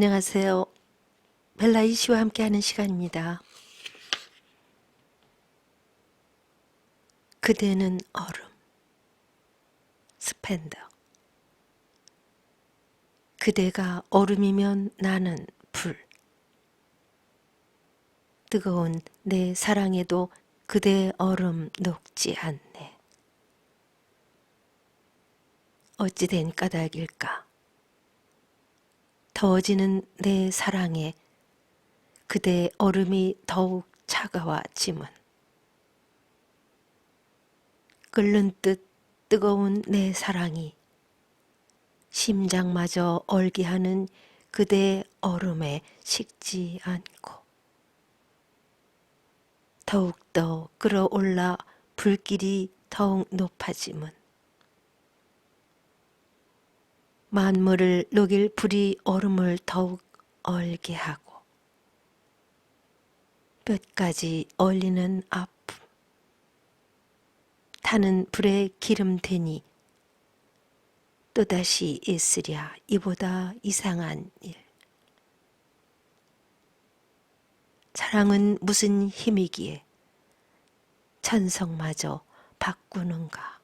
안녕하세요. 벨라 이 씨와 함께하는 시간입니다. 그대는 얼음, 스펜더. 그대가 얼음이면 나는 불. 뜨거운 내 사랑에도 그대 얼음 녹지 않네. 어찌된 까닭일까? 더워지는 내 사랑에 그대 얼음이 더욱 차가워짐은. 끓는 듯 뜨거운 내 사랑이 심장마저 얼게 하는 그대 얼음에 식지 않고 더욱더 끌어올라 불길이 더욱 높아짐은 만물을 녹일 불이 얼음을 더욱 얼게 하고 뼈까지 얼리는 아픔 타는 불에 기름 되니 또다시 있으랴. 이보다 이상한 일. 사랑은 무슨 힘이기에 천성마저 바꾸는가